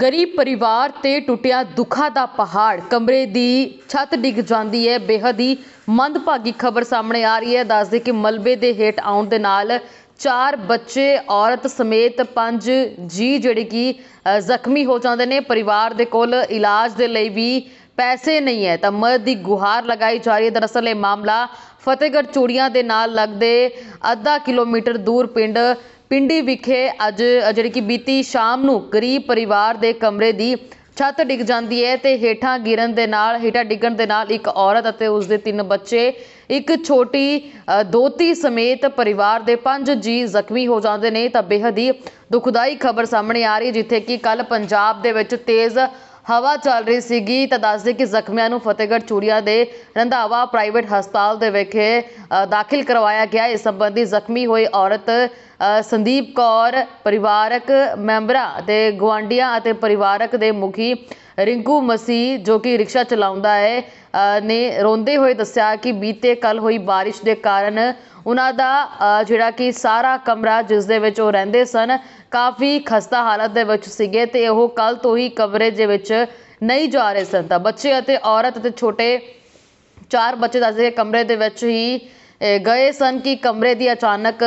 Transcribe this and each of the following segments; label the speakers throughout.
Speaker 1: ਗਰੀਬ ਪਰਿਵਾਰ ਤੇ ਟੁੱਟਿਆ ਦੁੱਖਾਂ ਦਾ ਪਹਾੜ। ਕਮਰੇ ਦੀ ਛੱਤ ਡਿੱਗ ਜਾਂਦੀ ਹੈ। ਬੇਹੱਦ ਹੀ ਮੰਦਭਾਗੀ ਖਬਰ ਸਾਹਮਣੇ ਆ ਰਹੀ ਹੈ। ਦੱਸਦੇ ਕਿ ਮਲਬੇ ਦੇ ਹੇਠ ਆਉਣ ਦੇ ਨਾਲ ਚਾਰ ਬੱਚੇ, ਔਰਤ ਸਮੇਤ ਪੰਜ ਜੀ ਜਿਹੜੇ ਕਿ ਜ਼ਖਮੀ ਹੋ ਜਾਂਦੇ ਨੇ। ਪਰਿਵਾਰ ਦੇ ਕੋਲ ਇਲਾਜ ਦੇ ਲਈ ਵੀ ਪੈਸੇ ਨਹੀਂ ਹੈ। ਤਾਂ ਮਦਦ ਦੀ ਗੁਹਾਰ ਲਗਾਈ ਜਾ ਰਹੀ ਹੈ। ਦਰਅਸਲ ਇਹ ਮਾਮਲਾ ਫਤਿਹਗੜ੍ਹ ਚੂੜੀਆਂ ਦੇ ਨਾਲ ਲੱਗਦੇ ਅੱਧਾ ਕਿਲੋਮੀਟਰ ਦੂਰ ਪਿੰਡ ਪਿੰਡੀ ਵਿਖੇ ਅੱਜ ਜਿਹੜੀ ਕਿ ਬੀਤੀ ਸ਼ਾਮ ਨੂੰ ਗਰੀਬ ਪਰਿਵਾਰ ਦੇ ਕਮਰੇ ਦੀ ਛੱਤ ਡਿੱਗ ਜਾਂਦੀ ਹੈ ਤੇ ਹੇਠਾਂ ਗਿਰਨ ਦੇ ਨਾਲ, ਹੇਠਾਂ ਡਿੱਗਣ ਦੇ ਨਾਲ ਇੱਕ ਔਰਤ ਅਤੇ ਉਸ ਦੇ ਤਿੰਨ ਬੱਚੇ, ਇੱਕ ਛੋਟੀ ਦੋਤੀ ਸਮੇਤ ਪਰਿਵਾਰ ਦੇ ਪੰਜ ਜੀ ਜ਼ਖਮੀ ਹੋ ਜਾਂਦੇ ਨੇ ਤਾਂ ਬੇਹੱਦ ਹੀ ਦੁਖਦਾਈ ਖਬਰ ਸਾਹਮਣੇ ਆ ਰਹੀ ਜਿੱਥੇ ਕਿ ਕੱਲ ਪੰਜਾਬ ਦੇ ਵਿੱਚ ਤੇਜ਼ ਹਵਾ ਚੱਲ ਰਹੀ ਸੀਗੀ ਤਾਂ ਦੱਸਦੇ ਕਿ ਜ਼ਖਮੀਆਂ ਨੂੰ ਫਤਿਹਗੜ੍ਹ ਚੂੜੀਆਂ ਦੇ ਰੰਧਾਵਾ ਪ੍ਰਾਈਵੇਟ ਹਸਪਤਾਲ ਦੇ ਵਿਖੇ ਦਾਖਲ ਕਰਵਾਇਆ ਗਿਆ। ਇਸ ਸੰਬੰਧੀ ਜ਼ਖਮੀ ਹੋਈ ਔਰਤ ਸੰਦੀਪ ਕੌਰ, ਪਰਿਵਾਰਕ ਮੈਂਬਰਾਂ ਅਤੇ ਗੁਆਂਢੀਆਂ ਅਤੇ ਪਰਿਵਾਰਕ ਦੇ ਮੁਖੀ ਰਿੰਕੂ ਮਸੀਹ, ਜੋ ਕਿ ਰਿਕਸ਼ਾ ਚਲਾਉਂਦਾ ਹੈ ਨੇ ਰੋਂਦੇ ਹੋਏ ਦੱਸਿਆ ਕਿ ਬੀਤੇ ਕੱਲ ਹੋਈ ਬਾਰਿਸ਼ ਦੇ ਕਾਰਨ ਉਹਨਾਂ ਦਾ ਜਿਹੜਾ ਕਿ ਸਾਰਾ ਕਮਰਾ ਜਿਸ ਦੇ ਵਿੱਚ ਉਹ ਰਹਿੰਦੇ ਸਨ, ਕਾਫੀ ਖਸਤਾ ਹਾਲਤ ਦੇ ਵਿੱਚ ਸੀਗੇ ਤੇ ਉਹ ਕੱਲ ਤੋਂ ਹੀ ਕਮਰੇ ਦੇ ਵਿੱਚ ਨਹੀਂ ਜਾ ਰਹੇ ਸਨ। ਤਾਂ ਬੱਚੇ ਅਤੇ ਔਰਤ ਅਤੇ ਛੋਟੇ ਚਾਰ ਬੱਚੇ ਦੱਸਦੇ ਕਮਰੇ ਦੇ ਵਿੱਚ ਹੀ ਗਏ ਸਨ ਕਿ ਕਮਰੇ ਦੀ ਅਚਾਨਕ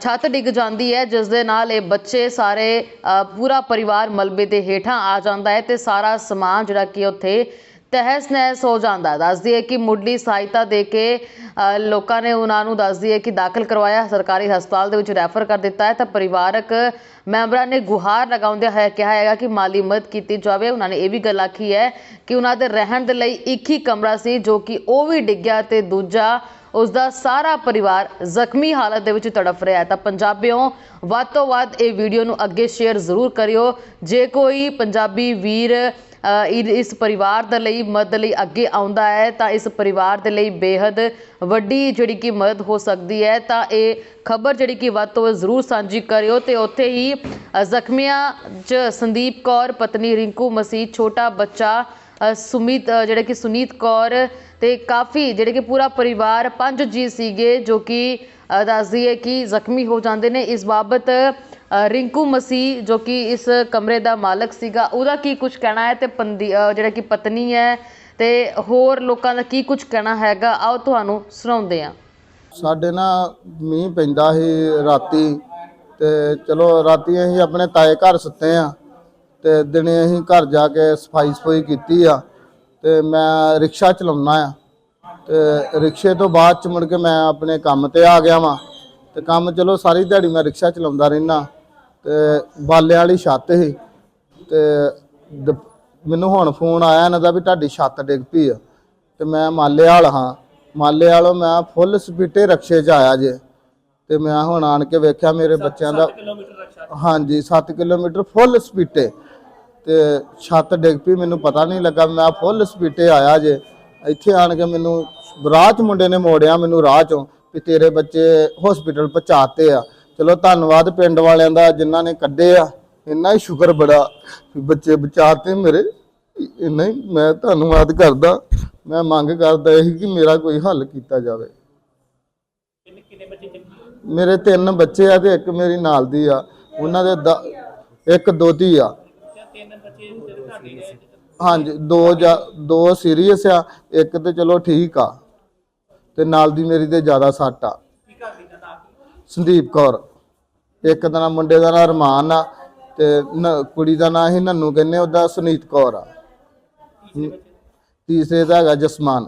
Speaker 1: ਛੱਤ ਡਿੱਗ ਜਾਂਦੀ ਹੈ, ਜਿਸ ਦੇ ਨਾਲ ਇਹ ਬੱਚੇ ਸਾਰੇ ਪੂਰਾ ਪਰਿਵਾਰ ਮਲਬੇ ਦੇ ਹੇਠਾਂ ਆ ਜਾਂਦਾ ਹੈ ਤੇ ਸਾਰਾ ਸਮਾਨ ਜਿਹੜਾ ਕਿ ਉੱਥੇ ਤਹਿਸ ਨਹਿਸ ਹੋ ਜਾਂਦਾ। ਦੱਸਦੀ ਹੈ ਕਿ ਮੁੱਢਲੀ ਸਹਾਇਤਾ ਦੇ ਕੇ ਲੋਕਾਂ ਨੇ ਉਹਨਾਂ ਨੂੰ ਦੱਸਦੀ ਹੈ ਕਿ ਦਾਖਲ ਕਰਵਾਇਆ। ਸਰਕਾਰੀ ਹਸਪਤਾਲ ਦੇ ਵਿੱਚ ਰੈਫਰ ਕਰ ਦਿੱਤਾ ਹੈ। ਤਾਂ ਪਰਿਵਾਰਕ ਮੈਂਬਰਾਂ ਨੇ ਗੁਹਾਰ ਲਗਾਉਂਦੇ ਹੋਏ ਕਿਹਾ ਹੈਗਾ ਕਿ ਮਾਲੀ ਮਦਦ ਕੀਤੀ ਜਾਵੇ। ਉਹਨਾਂ ਨੇ ਇਹ ਵੀ ਗੱਲ ਆਖੀ ਹੈ ਕਿ ਉਹਨਾਂ ਦੇ ਰਹਿਣ ਦੇ ਲਈ ਇੱਕ ਹੀ ਕਮਰਾ ਸੀ, ਜੋ ਕਿ ਉਹ ਵੀ ਡਿੱਗਿਆ ਤੇ ਦੂਜਾ ਉਸ ਦਾ ਸਾਰਾ ਪਰਿਵਾਰ ਜ਼ਖਮੀ ਹਾਲਤ ਦੇ ਵਿੱਚ ਤੜਫ ਰਿਹਾ ਹੈ। ਤਾਂ ਪੰਜਾਬੀਓ, ਵੱਧ ਤੋਂ ਵੱਧ ਇਹ ਵੀਡੀਓ ਨੂੰ ਅੱਗੇ ਸ਼ੇਅਰ ਜ਼ਰੂਰ ਕਰਿਓ। ਜੇ ਕੋਈ ਪੰਜਾਬੀ ਵੀਰ ਇ- ਇਸ ਪਰਿਵਾਰ ਦੇ ਲਈ ਮਦਦ ਲਈ ਅੱਗੇ ਆਉਂਦਾ ਹੈ ਤਾਂ ਇਸ ਪਰਿਵਾਰ ਦੇ ਲਈ ਬੇਹੱਦ ਵੱਡੀ ਜਿਹੜੀ ਕਿ ਮਦਦ ਹੋ ਸਕਦੀ ਹੈ। ਤਾਂ ਇਹ ਖਬਰ ਜਿਹੜੀ ਕਿ ਵੱਧ ਤੋਂ ਵੱਧ ਜ਼ਰੂਰ ਸਾਂਝੀ ਕਰਿਓ ਤੇ ਉੱਥੇ ਹੀ ਜ਼ਖਮੀਆਂ 'ਚ ਸੰਦੀਪ ਕੌਰ ਪਤਨੀ ਰਿੰਕੂ ਮਸੀਹ ਛੋਟਾ ਬੱਚਾ ਅ, ਸੁਮੀਤ ਜਿਹੜੇ ਕਿ ਸੁਨੀਤ ਕੌਰ ਤੇ ਕਾਫੀ ਜਿਹੜੇ ਕਿ ਪੂਰਾ ਪਰਿਵਾਰ ਪੰਜ ਜੀ ਸੀਗੇ ਜੋ ਕਿ ਦੱਸਦੀ ਹੈ ਕਿ ਜ਼ਖਮੀ ਹੋ ਜਾਂਦੇ ਨੇ। ਇਸ ਬਾਬਤ ਰਿੰਕੂ ਮਸੀਹ ਜੋ ਕਿ ਇਸ ਕਮਰੇ ਦਾ ਮਾਲਕ ਸੀਗਾ, ਉਹਦਾ ਕੀ ਕੁਝ ਕਹਿਣਾ ਹੈ? ਅਤੇ ਪੰਦੀ ਜਿਹੜਾ ਕਿ ਪਤਨੀ ਹੈ ਅਤੇ ਹੋਰ ਲੋਕਾਂ ਦਾ ਕੀ ਕੁਝ ਕਹਿਣਾ ਹੈਗਾ? ਆਓ ਤੁਹਾਨੂੰ ਸੁਣਾਉਂਦੇ ਹਾਂ।
Speaker 2: ਸਾਡੇ ਨਾ ਮੀਂਹ ਪੈਂਦਾ ਸੀ ਰਾਤੀ, ਤੇ ਚਲੋ ਰਾਤੀ ਅਸੀਂ ਆਪਣੇ ਤਾਏ ਘਰ ਸੁੱਤੇ ਆ ਤੇ ਦਿਨੇ ਅਸੀਂ ਘਰ ਜਾ ਕੇ ਸਫ਼ਾਈ ਸਫ਼ਾਈ ਕੀਤੀ ਆ, ਤੇ ਮੈਂ ਰਿਕਸ਼ਾ ਚਲਾਉਣਾ ਆ। ਤੇ ਰਿਕਸ਼ੇ ਤੋਂ ਬਾਅਦ ਚ ਮੁੜ ਕੇ ਮੈਂ ਆਪਣੇ ਕੰਮ ਤੇ ਆ ਗਿਆ ਵਾਂ, ਤੇ ਕੰਮ ਚਲੋ ਸਾਰੀ ਦਿਹਾੜੀ ਮੈਂ ਰਿਕਸ਼ਾ ਚਲਾਉਂਦਾ ਰਹਿਣਾ ਤੇ ਬਾਲੇ ਵਾਲੀ ਛੱਤ ਸੀ ਤੇ ਦ- ਮੈਨੂੰ ਹੁਣ ਫੋਨ ਆਇਆ ਇਹਨਾਂ ਦਾ ਵੀ ਤੁਹਾਡੀ ਛੱਤ ਡਿੱਗ ਪਈ ਆ। ਤੇ ਮੈਂ ਮਾਲੇ ਵਾਲ ਹਾਂ। ਮਾਲੇ ਵਾਲੋਂ ਮੈਂ ਫੁੱਲ ਸਪੀਟੇ ਰਕਸ਼ੇ 'ਚ ਆਇਆ ਜੇ। ਤੇ ਮੈਂ ਹੁਣ ਆਣ ਕੇ ਵੇਖਿਆ ਮੇਰੇ ਬੱਚਿਆਂ ਦਾ ਹਾਂਜੀ 7 ਕਿਲੋਮੀਟਰ ਫੁੱਲ ਸਪੀਟੇ। ਤੇ ਛੱਤ ਡਿੱਗ ਪਈ ਮੈਨੂੰ ਪਤਾ ਨਹੀਂ ਲੱਗਾ ਮੈਂ ਫੁੱਲ ਸਪੀਟੇ ਆਇਆ ਜੇ। ਇੱਥੇ ਆਣ ਕੇ ਮੈਨੂੰ ਰਾਹ 'ਚ ਮੁੰਡੇ ਨੇ ਮੋੜਿਆ ਮੈਨੂੰ ਰਾਹ 'ਚੋਂ ਵੀ ਤੇਰੇ ਬੱਚੇ ਹਸਪੀਟਲ ਪਹੁੰਚਾਤੇ ਆ। ਚਲੋ ਧੰਨਵਾਦ ਪਿੰਡ ਵਾਲਿਆਂ ਦਾ ਜਿਨ੍ਹਾਂ ਨੇ ਕੱਢੇ ਆ। ਇੰਨਾ ਹੀ ਸ਼ੁਕਰ ਬੜਾ ਬੱਚੇ ਬਚਾਤੇ ਮੇਰੇ। ਇੰਨਾ ਹੀ ਮੈਂ ਧੰਨਵਾਦ ਕਰਦਾ। ਮੈਂ ਮੰਗ ਕਰਦਾ ਇਹ ਕਿ ਮੇਰਾ ਕੋਈ ਹੱਲ ਕੀਤਾ ਜਾਵੇ। ਮੇਰੇ ਤਿੰਨ ਬੱਚੇ ਆ ਤੇ ਇੱਕ ਮੇਰੀ ਨਾਲ ਦੀ ਆ। ਉਹਨਾਂ ਦੇ ਦ- ਇੱਕ ਦੋਤੀ ਆ। ਹਾਂਜੀ ਦੋ ਜਾਂ ਦੋ ਸੀਰੀਅਸ ਆ ਇੱਕ ਤੇ ਚਲੋ ਠੀਕ ਆ। ਤੇ ਨਾਲ ਦੀ ਮੇਰੀ ਤੇ ਜ਼ਿਆਦਾ ਸੱਟ ਆ। ਸੰਦੀਪ ਕੌਰ। ਇੱਕ ਦਾ ਨਾਮ ਮੁੰਡੇ ਦਾ ਨਾਮ ਰਮਾਨ ਆ ਤੇ ਨ- ਕੁੜੀ ਦਾ ਨਾਮ ਹੀ ਨੰਨੂ ਕਹਿੰਦੇ ਉਹਦਾ ਸੁਨੀਤ ਕੌਰ ਆ। ਤੀਸਰੇ ਦਾ ਹੈਗਾ ਜਸਮਾਨ।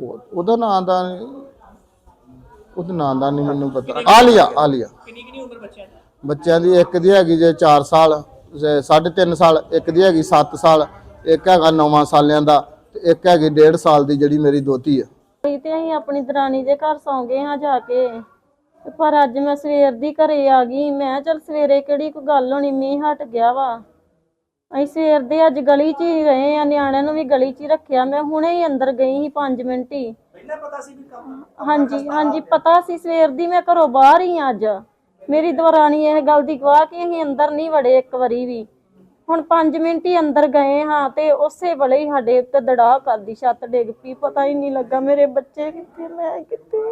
Speaker 2: ਉਹ- ਉਹਦਾ ਨਾਮ ਦਾ ਨੀ- ਉਹਦਾ ਨਾਮ ਦਾ ਨਹੀਂ ਮੈਨੂੰ ਪਤਾ। ਆਲੀਆ ਆਲੀਆ।
Speaker 3: ਕਿੰਨੀ ਕਿੰਨੀ ਉਮਰ ਬੱਚਿਆਂ ਦੀ
Speaker 2: ਬੱਚਿਆਂ ਦੀ ਇੱਕ ਦੀ ਹੈਗੀ ਜੇ 4 ਸਾਲ 3.5 ਸਾਲ, ਇੱਕ ਦੀ ਹੈਗੀ 7 ਸਾਲ, ਇੱਕ ਹੈਗਾ 9 ਸਾਲਿਆਂ ਦਾ ਤੇ ਇੱਕ ਹੈਗੀ 1.5 ਸਾਲ ਦੀ ਜਿਹੜੀ ਮੇਰੀ ਦੋਤੀ ਆ।
Speaker 4: ਹੋਈ ਤੇ ਅਸੀਂ ਆਪਣੀ ਦਰਾਣੀ ਦੇ ਘਰ ਸੌਂ ਗਏ ਹਾਂ ਜਾ ਕੇ। ਤੇ ਪਰ ਅੱਜ ਮੈਂ ਸਵੇਰ ਦੀ ਘਰੇ ਆ ਗਈ। ਮੈਂ ਚਲ ਸਵੇਰੇ ਕਿਹੜੀ ਕੋਈ ਗੱਲ ਹੋਣੀ? ਮੀਂਹ ਹਟ ਗਿਆ ਵਾ। ਅਸੀਂ ਸਵੇਰ ਦੇ ਅੱਜ ਗਲੀ 'ਚ ਹੀ ਰਹੇ ਆ ਨਿਆਣਿਆਂ ਨੂੰ ਵੀ ਗਲੀ 'ਚ ਹੀ ਰੱਖਿਆ। ਮੈਂ ਹੁਣੇ ਹੀ ਅੰਦਰ ਗਈ ਸੀ 5 ਮਿੰਟ ਹੀ।
Speaker 3: ਪਹਿਲਾਂ ਪਤਾ ਸੀ ਵੀ ਕੰਮ
Speaker 4: ਹਾਂਜੀ ਹਾਂਜੀ ਪਤਾ ਸੀ ਸਵੇਰ ਦੀ ਮੈਂ ਘਰੋਂ ਬਾਹਰ ਹੀ ਆਂ ਅੱਜ। ਮੇਰੀ ਦਵਰਾਣੀ ਇਹ ਗੱਲ ਦੀ ਗਵਾਹ ਕਿ ਅਸੀਂ ਅੰਦਰ ਨਹੀਂ ਵੜੇ ਇੱਕ ਵਾਰੀ ਵੀ। ਹੁਣ 5 ਮਿੰਟ ਹੀ ਅੰਦਰ ਗਏ ਹਾਂ ਤੇ ਉਸੇ ਵੇਲੇ ਹੀ ਸਾਡੇ ਉੱਤੇ ਦੜਾ ਕਰਦੀ ਛੱਤ ਡਿੱਗ ਪਈ ਪਤਾ ਹੀ ਨਹੀਂ ਲੱਗਾ ਮੇਰੇ ਬੱਚੇ ਕਿੱਥੇ ਮੈਂ ਕਿੱਥੇ?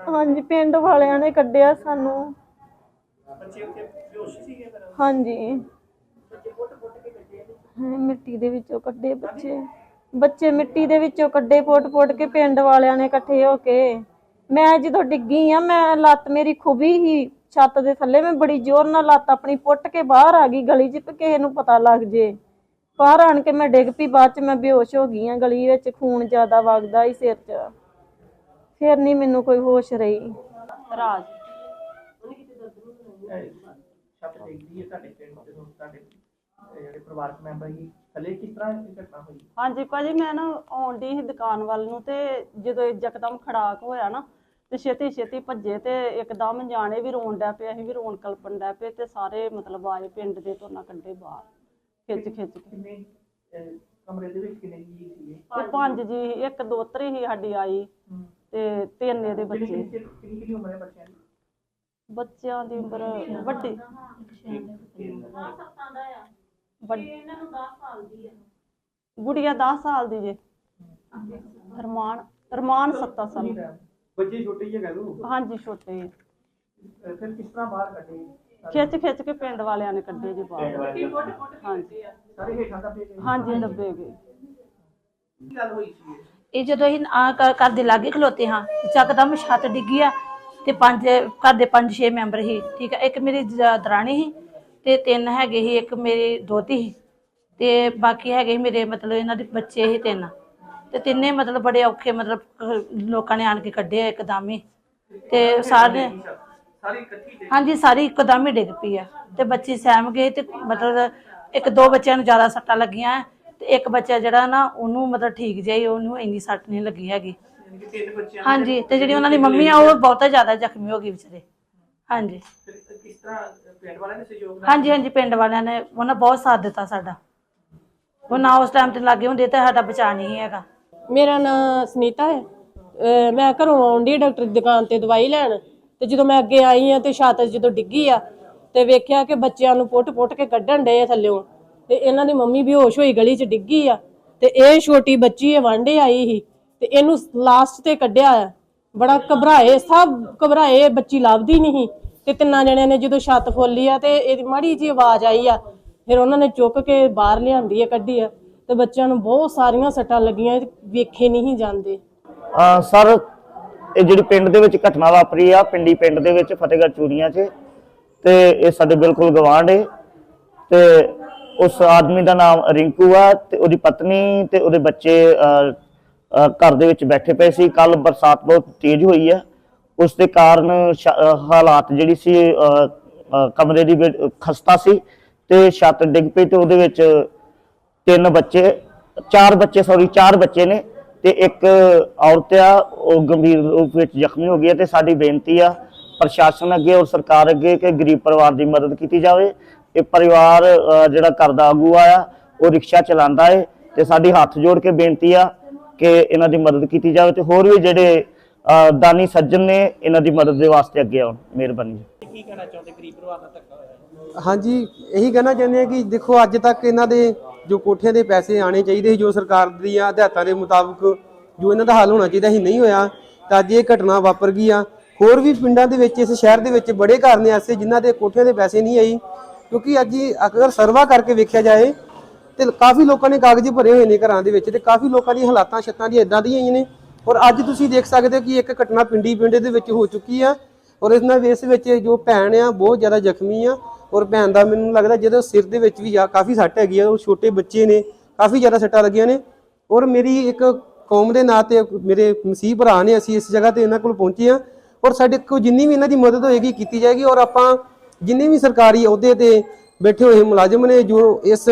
Speaker 4: ਹਾਂਜੀ ਪਿੰਡ ਵਾਲਿਆਂ ਨੇ ਕੱਢਿਆ ਸਾਨੂੰ।
Speaker 3: ਬੱਚੇ ਉੱਥੇ ਬੇਹੋਸ਼ ਸੀਗੇ ਫਿਰ?
Speaker 4: ਹਾਂਜੀ। ਮਿੱਟੀ ਦੇ ਵਿੱਚੋਂ ਕੱਢੇ ਬੱਚੇ। ਬੱਚੇ ਮਿੱਟੀ ਦੇ ਵਿੱਚੋਂ ਕੱਢੇ ਪੁੱਟ-ਪੁੱਟ ਕੇ ਪਿੰਡ ਵਾਲਿਆਂ ਨੇ ਇਕੱਠੇ ਹੋ ਕੇ। ਮੈਂ ਜਦੋਂ ਡਿੱਗੀ ਆ ਮੈਂ ਲੱਤ ਮੇਰੀ ਖੁਬੀ ਹੀ ਛੱਤ ਦੇ ਥੱਲੇ ਮੈਂ ਬੜੀ ਜ਼ੋਰ ਨਾਲ ਲੱਤ ਆਪਣੀ ਪੁੱਟ ਕੇ ਬਾਹਰ ਆ ਗਈ ਗਲੀ 'ਚ ਵੀ ਕਿਸੇ ਨੂੰ ਪਤਾ ਲੱਗ ਜੇ। ਬਾਹਰ ਆਣ ਕੇ ਮੈਂ ਡਿੱਗ ਪਈ ਬਾਅਦ 'ਚ ਮੈਂ ਬੇਹੋਸ਼ ਹੋ ਗਈ ਆ ਗਲੀ ਵਿੱਚ ਖੂਨ ਜ਼ਿਆਦਾ ਵਗਦਾ ਹੀ ਸਿਰ 'ਚ। ਫਿਰ ਨਹੀਂ ਮੈਨੂੰ ਕੋਈ ਹੋਸ਼ ਰਹੀ। ਰਾਜ।
Speaker 3: ਛੱਤ ਡਿੱਗਦੀ ਹੈ ਤੁਹਾਡੇ ਪਿੰਡ ਤੇ ਹੁਣ ਤੁਹਾਡੇ ਜਿਹੜੇ ਪਰਿਵਾਰਕ ਮੈਂਬਰ ਸੀ ਥੱਲੇ ਕਿਸ ਤਰ੍ਹਾਂ ਇਹ ਘਟਨਾ ਹੋਈ?
Speaker 5: ਹਾਂਜੀ ਭਾਜੀ ਮੈਂ ਨਾ ਆਉਣ ਡਈ ਸੀ ਦੁਕਾਨ ਵੱਲ ਨੂੰ ਤੇ ਜਦੋਂ ਯਕਦਮ ਖੜਾਕ ਹੋਇਆ ਨਾ ਤੇ ਛੇਤੀ ਛੇਤੀ ਭੱਜੇ ਤੇ ਇੱਕਦਮ ਜਾਣੇ ਵੀ ਰੋਣ ਡੈ ਪਏ ਅਸੀਂ ਵੀ ਰੋਣ ਕਲਪਣ ਡੈ ਪਏ ਤੇ ਸਾਰੇ ਮਤਲਬ ਆਏ ਪਿੰਡ ਦੇ ਤੋਂ ਨਾ ਕੱਢੇ ਬਾਹਰ ਖਿੱਚ ਖਿੱਚ ਕੇ।
Speaker 3: ਕਿੰਨੇ ਅਹ, ਕਮਰੇ ਦੇ ਵਿੱਚ ਕਿੰਨੇ ਜੀ ਸੀਗੇ?
Speaker 5: ਤੇ ਪੰਜ ਜੀ ਇੱਕ ਦੋਤਰੀ ਹੀ ਸਾਡੀ ਆਈ ਤੇ ਤਿੰਨ ਇਹਦੇ
Speaker 3: ਕਿੰਨੀ
Speaker 5: ਬੱਚੇ।
Speaker 3: ਕਿੰਨੀ ਕਿੰਨੀ ਕਿੰਨੀ ਉਮਰ ਹੈ ਬੱਚਿਆਂ ਦੀ?
Speaker 5: ਬੱਚਿਆਂ ਦੀ ਉਮਰ ਵੱਡੀ। ਵੱਡੀ
Speaker 4: ਇਹਨਾਂ ਨੂੰ 10 ਸਾਲ ਦੀ ਹੈ
Speaker 5: ਗੁੜੀਆ 10 ਸਾਲ ਦੀ ਜੇ। ਰਮਾਨ ਰਮਾਨ 7 ਸਾਲ।
Speaker 3: ਬੱਚੇ ਛੋਟੇ ਹੀ ਹੈਗਾ ਲੋ
Speaker 5: ਹਾਂਜੀ ਛੋਟੇ।
Speaker 3: ਫਿਰ ਕਿਸ ਤਰ੍ਹਾਂ ਬਾਹਰ ਕੱਢੇ?
Speaker 5: ਖਿੱਚ ਖਿੱਚ ਕੇ ਪਿੰਡ ਵਾਲਿਆਂ ਨੇ ਕੱਢੇ ਜੀ ਬਾਹਰ। ਹਾਂਜੀ।
Speaker 3: ਸਾਰੇ ਹੇਠਾਂ ਦਾ ਭੇਜੇ
Speaker 5: ਹਾਂਜੀ ਦੱਬੇ ਗਏ।
Speaker 3: ਕੀ ਗੱਲ ਹੋਈ ਸੀ? ਇਹ?
Speaker 6: ਇਹ ਜਦੋਂ ਅਸੀਂ ਆ ਘਰ ਦੇ ਲਾਗੇ ਖਲੋਤੇ ਹਾਂ ਚੱਕਦਮ ਛੱਤ ਡਿੱਗੀ ਆ ਤੇ ਪੰਜ ਘਰ ਦੇ ਪੰਜ ਛੇ ਮੈਂਬਰ ਸੀ ਠੀਕ ਆ। ਇੱਕ ਮੇਰੀ ਜ- ਦਰਾਣੀ ਸੀ ਤੇ ਤਿੰਨ ਹੈਗੇ ਸੀ ਇੱਕ ਮੇਰੀ ਦੋਤੀ ਸੀ ਤੇ ਬਾਕੀ ਹੈਗੇ ਸੀ ਮੇਰੇ ਮਤਲਬ ਇਹਨਾਂ ਦੇ ਬੱਚੇ ਸੀ ਤਿੰਨ। ਤੇ ਤਿੰਨੇ ਮਤਲਬ ਬੜੇ ਔਖੇ ਮਤਲਬ ਅਹ, ਲੋਕਾਂ ਨੇ ਆਣ ਕੇ ਕੱਢੇ ਇੱਕਦਮ ਹੀ। ਤੇ ਸਾਰੇ
Speaker 3: ਸਾਰੀ ਇਕੱਠੀ ਡਿੱਗ
Speaker 6: ਹਾਂਜੀ ਸਾਰੀ ਇੱਕਦਮ ਹੀ ਡਿੱਗ ਪਈ ਆ। ਤੇ ਬੱਚੇ ਸਹਿਮ ਗਏ ਤੇ ਮਤਲਬ ਇੱਕ ਦੋ ਬੱਚਿਆਂ ਨੂੰ ਜ਼ਿਆਦਾ ਸੱਟਾਂ ਲੱਗੀਆਂ ਤੇ ਇੱਕ ਬੱਚਾ ਜਿਹੜਾ ਨਾ ਉਹਨੂੰ ਮਤਲਬ ਠੀਕ ਜਿਹਾ ਹੀ ਉਹਨੂੰ ਇੰਨੀ ਸੱਟ ਨਹੀਂ ਲੱਗੀ ਹੈਗੀ।
Speaker 3: ਯਾਨੀ ਕਿ ਤਿੰਨ ਬੱਚਿਆਂ
Speaker 6: ਹਾਂਜੀ ਤੇ ਜਿਹੜੀ ਉਹਨਾਂ ਦੀ ਮੰਮੀ ਆ ਉਹ ਬਹੁਤਾ ਜ਼ਿਆਦਾ ਜ਼ਖਮੀ ਹੋ ਗਈ ਵਿਚਾਰੇ। ਹਾਂਜੀ।
Speaker 3: ਫਿਰ ਕਿਸ ਤਰ੍ਹਾਂ ਪਿੰਡ ਵਾਲਿਆਂ ਨੇ ਸਹਿਯੋਗ ਨਾਲ?
Speaker 6: ਹਾਂਜੀ ਹਾਂਜੀ ਪਿੰਡ ਵਾਲਿਆਂ ਨੇ ਉਹਨਾਂ ਬਹੁਤ ਸਾਥ ਦਿੱਤਾ ਸਾਡਾ। ਉਹ ਨਾ ਉਸ ਟਾਈਮ ਤੇ ਲੱਗੇ ਹੁੰਦੇ ਤਾਂ ਸਾਡਾ ਬਚਾ ਨਹੀਂ ਹੈਗਾ।
Speaker 7: ਮੇਰਾ ਨਾਂ ਸੁਨੀਤਾ ਹੈ। ਅਹ ਮੈਂ ਘਰੋਂ ਆਉਂਦੀ ਡਾਕਟਰ ਦੀ ਦੁਕਾਨ ਤੇ ਦਵਾਈ ਲੈਣ। ਤੇ ਜਦੋਂ ਮੈਂ ਅੱਗੇ ਆਈ ਆ ਤੇ ਛੱਤ ਜਦੋਂ ਡਿੱਗੀ ਆ ਤੇ ਵੇਖਿਆ ਕਿ ਬੱਚਿਆਂ ਨੂੰ ਪੁੱਟ-ਪੁੱਟ ਕੇ ਕੱਢਣ ਡਏ ਆ ਥੱਲਿਓਂ। ਤੇ ਇਹਨਾਂ ਦੀ ਮੰਮੀ ਬੇਹੋਸ਼ ਹੋਈ ਗਲੀ 'ਚ ਡਿੱਗੀ ਆ। ਤੇ ਇਹ ਛੋਟੀ ਬੱਚੀ ਇਹ ਵਾਂਡੇ ਆਈ ਸੀ। ਤੇ ਇਹਨੂੰ ਲਾਸਟ ਤੇ ਕੱਢਿਆ ਆ। ਬੜਾ ਘਬਰਾਏ ਸਭ ਘਬਰਾਏ ਬੱਚੀ ਲੱਭਦੀ ਨਹੀਂ ਸੀ। ਤੇ ਤਿੰਨਾਂ ਜਣਿਆਂ ਨੇ ਜਦੋਂ ਛੱਤ ਫੋਲੀ ਆ ਤੇ ਇਹਦੀ ਮਾੜੀ ਜੀ ਆਵਾਜ਼ ਆਈ ਆ, ਫਿਰ ਉਹਨਾਂ ਨੇ ਚੁੱਕ ਕੇ ਬਾਹਰ ਲਿਆਂਦੀ ਆ, ਕੱਢੀ ਆ ਤੇ ਬੱਚਿਆਂ ਨੂੰ ਬਹੁਤ ਸਾਰੀਆਂ ਸੱਟਾਂ ਲੱਗੀਆਂ ਵੇਖੇ ਨਹੀਂ ਜਾਂਦੇ।
Speaker 8: ਅਹ ਸਰ, ਇਹ ਜਿਹੜੀ ਪਿੰਡ ਦੇ ਵਿੱਚ ਘਟਨਾ ਵਾਪਰੀ ਆ, ਪਿੰਡੀ ਪਿੰਡ ਦੇ ਵਿੱਚ ਫਤਿਹਗੜ੍ਹ ਚੂੜੀਆਂ 'ਚ ਤੇ ਇਹ ਸਾਡੇ ਬਿਲਕੁਲ ਗਵਾਂਢ ਏ ਤੇ ਉਸ ਆਦਮੀ ਦਾ ਨਾਮ ਰਿੰਕੂ ਆ ਤੇ ਉਹਦੀ ਪਤਨੀ ਤੇ ਉਹਦੇ ਬੱਚੇ ਘਰ ਦੇ ਵਿੱਚ ਬੈਠੇ ਪਏ ਸੀ। ਕੱਲ ਬਰਸਾਤ ਬਹੁਤ ਤੇਜ਼ ਹੋਈ ਆ। ਉਸ ਦੇ ਕਾਰਨ ਛ- ਹਾਲਾਤ ਜਿਹੜੀ ਸੀ ਕਮਰੇ ਦੀ ਖਸਤਾ ਸੀ ਤੇ ਛੱਤ ਡਿੱਗ ਪਈ ਤੇ ਉਹਦੇ ਵਿੱਚ ਤਿੰਨ ਬੱਚੇ, ਚਾਰ ਬੱਚੇ ਸੌਰੀ ਚਾਰ ਬੱਚੇ ਨੇ ਤੇ ਇੱਕ ਔਰਤ ਆ, ਉਹ ਗੰਭੀਰ ਰੂਪ ਵਿੱਚ ਜ਼ਖਮੀ ਹੋ ਗਈ ਹੈ ਤੇ ਸਾਡੀ ਬੇਨਤੀ ਆ ਪ੍ਰਸ਼ਾਸਨ ਅੱਗੇ ਔਰ ਸਰਕਾਰ ਅੱਗੇ ਕਿ ਗਰੀਬ ਪਰਿਵਾਰ ਦੀ ਮਦਦ ਕੀਤੀ ਜਾਵੇ। ਇਹ ਪਰਿਵਾਰ ਜਿਹੜਾ ਘਰ ਦਾ ਆਗੂ ਆ ਉਹ ਰਿਕਸ਼ਾ ਚਲਾਉਂਦਾ ਹੈ ਤੇ ਸਾਡੀ ਹੱਥ ਜੋੜ ਕੇ ਬੇਨਤੀ ਆ ਕਿ ਇਹਨਾਂ ਦੀ ਮਦਦ ਕੀਤੀ ਜਾਵੇ ਤੇ ਹੋਰ ਵੀ ਜਿਹੜੇ ਦਾਨੀ ਸੱਜਣ ਨੇ ਇਹਨਾਂ ਦੀ ਮਦਦ ਦੇ ਵਾਸਤੇ ਅੱਗੇ ਆਉਣ ਮਿਹਰਬਾਨੀ ਜੀ।
Speaker 3: ਕੀ ਕਹਿਣਾ ਚਾਹੁੰਦੇ? ਗਰੀਬ ਪਰਿਵਾਰ ਦਾ ਧੱਕਾ ਹੋਇਆ?
Speaker 9: ਹਾਂਜੀ ਇਹੀ ਕਹਿਣਾ ਚਾਹੁੰਦੇ ਆ ਕਿ ਦੇਖੋ ਅੱਜ ਤੱਕ ਇਹਨਾਂ ਦੇ ਜੋ ਕੋਠਿਆਂ ਦੇ ਪੈਸੇ ਆਣੇ ਚਾਹੀਦੇ ਸੀ ਜੋ ਸਰਕਾਰ ਦੀਆਂ ਹਦਾਇਤਾਂ ਦੇ ਮੁਤਾਬਕ ਜੋ ਇਹਨਾਂ ਦਾ ਹੱਲ ਹੋਣਾ ਚਾਹੀਦਾ ਸੀ ਨਹੀਂ ਹੋਇਆ ਤਾਂ ਅੱਜ ਇਹ ਘਟਨਾ ਵਾਪਰ ਗਈ ਆ। ਹੋਰ ਵੀ ਪਿੰਡਾਂ ਦੇ ਵਿੱਚ ਇਸ ਸ਼ਹਿਰ ਦੇ ਵਿੱਚ ਬੜੇ ਘਰ ਨੇ ਐਸੇ ਜਿਨ੍ਹਾਂ ਦੇ ਕੋਠਿਆਂ ਦੇ ਪੈਸੇ ਨਹੀਂ ਆਈ ਕਿਉਂਕਿ ਅੱਜ ਅਗਰ ਸਰਵਾ ਕਰਕੇ ਵੇਖਿਆ ਜਾਏ ਤੇ ਕਾਫੀ ਲੋਕਾਂ ਨੇ ਕਾਗਜ਼ ਭਰੇ ਹੋਏ ਨੇ ਘਰਾਂ ਦੇ ਵਿੱਚ ਤੇ ਕਾਫੀ ਲੋਕਾਂ ਦੀ ਹਾਲਾਤਾਂ ਛੱਤਾਂ ਦੀ ਇਦਾਂ ਦੀਆਂ ਹੀ ਨੇ। ਔਰ ਅੱਜ ਤੁਸੀਂ ਦੇਖ ਸਕਦੇ ਹੋ ਕਿ ਇੱਕ ਘਟਨਾ ਪਿੰਡੀ ਪਿੰਡ ਦੇ ਵਿੱਚ ਹੋ ਚੁੱਕੀ ਆ। ਔਰ ਇਸ ਨਾਲ ਇਸ ਵਿੱਚ ਜੋ ਭੈਣ ਆ, ਬਹੁਤ ਜ਼ਿਆਦਾ ਜ਼ਖਮੀ ਆ। ਔਰ ਭੈਣ ਦਾ ਮੈਨੂੰ ਲੱਗਦਾ ਜਦੋਂ ਸਿਰ ਦੇ ਵਿੱਚ ਵੀ ਆ, ਕਾਫੀ ਸੱਟ ਹੈਗੀ ਆ। ਉਹ ਛੋਟੇ ਬੱਚੇ ਨੇ, ਕਾਫੀ ਜ਼ਿਆਦਾ ਸੱਟਾਂ ਲੱਗੀਆਂ ਨੇ। ਔਰ ਮੇਰੀ ਇੱਕ ਕੌਮ ਦੇ ਨਾਂ ਤੇ ਮੇਰੇ ਮਸੀਹ ਭਰਾ ਨੇ ਅਸੀਂ ਇਸ ਜਗ੍ਹਾ ਤੇ ਇਹਨਾਂ ਕੋਲ ਪਹੁੰਚੇ ਆ। ਔਰ ਸਾਡੇ ਕੋਲ ਜਿੰਨੀ ਵੀ ਇਹਨਾਂ ਦੀ ਮਦਦ ਹੋਏਗੀ, ਕੀਤੀ ਜਾਏਗੀ। ਔਰ ਆਪਾਂ ਜਿੰਨੇ ਵੀ ਸਰਕਾਰੀ ਅਹੁਦੇ ਤੇ ਬੈਠੇ ਹੋਏ ਮੁਲਾਜ਼ਮ ਨੇ ਜੋ ਇਸ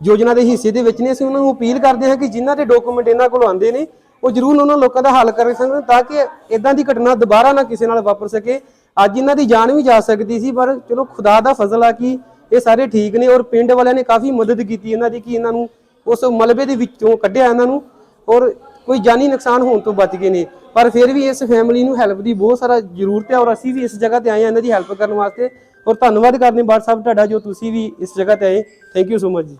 Speaker 9: ਯੋਜਨਾ ਦੇ ਹਿੱਸੇ ਦੇ ਵਿੱਚ ਨੇ, ਅਸੀਂ ਉਹਨਾਂ ਨੂੰ ਅਪੀਲ ਕਰਦੇ ਹਾਂ ਕਿ ਜਿਨ੍ਹਾਂ ਦੇ ਡਾਕੂਮੈਂਟ ਇਹਨਾਂ ਕੋਲ ਆਉਂਦੇ ਨੇ ਉਹ ਜ਼ਰੂਰ ਉਹਨਾਂ ਲੋਕਾਂ ਦਾ ਹੱਲ ਕਰ ਸਕਣ ਤਾਂ ਕਿ ਇਦਾਂ ਦੀ ਘਟਨਾ ਦੁਬਾਰਾ ਨਾ ਕਿਸੇ ਨਾਲ ਵਾਪਰ ਸਕੇ। ਅੱਜ ਇਹਨਾਂ ਦੀ ਜਾਨ ਵੀ ਜਾ ਸਕਦੀ ਸੀ, ਪਰ ਚਲੋ ਖੁਦਾ ਦਾ ਫਜ਼ਲ ਆ ਕਿ ਇਹ ਸਾਰੇ ਠੀਕ ਨੇ ਔਰ ਪਿੰਡ ਵਾਲਿਆਂ ਨੇ ਕਾਫੀ ਮਦਦ ਕੀਤੀ ਇਹਨਾਂ ਦੀ ਕਿ ਇਹਨਾਂ ਨੂੰ ਉਸ ਮਲਬੇ ਦੇ ਵਿੱਚੋਂ ਕੱਢਿਆ ਇਹਨਾਂ ਨੂੰ ਔਰ ਕੋਈ ਜਾਨੀ ਨੁਕਸਾਨ ਹੋਣ ਤੋਂ ਬਚ ਗਏ ਨੇ। ਪਰ ਫਿਰ ਵੀ ਇਸ ਫੈਮਿਲੀ ਨੂੰ ਹੈਲਪ ਦੀ ਬਹੁਤ ਸਾਰਾ ਜ਼ਰੂਰਤ ਹੈ ਔਰ ਅਸੀਂ ਵੀ ਇਸ ਜਗ੍ਹਾ ਤੇ ਆਏ ਹਾਂ ਇਹਨਾਂ ਦੀ ਹੈਲਪ ਕਰਨ ਵਾਸਤੇ। ਔਰ ਧੰਨਵਾਦ ਕਰਦੇ ਹਾਂ ਸਾਹਿਬ ਤੁਹਾਡਾ ਜੋ ਤੁਸੀਂ ਵੀ ਇਸ ਜਗ੍ਹਾ ਤੇ ਆਏ। ਥੈਂਕ ਯੂ ਸੋ ਮਚ ਜੀ।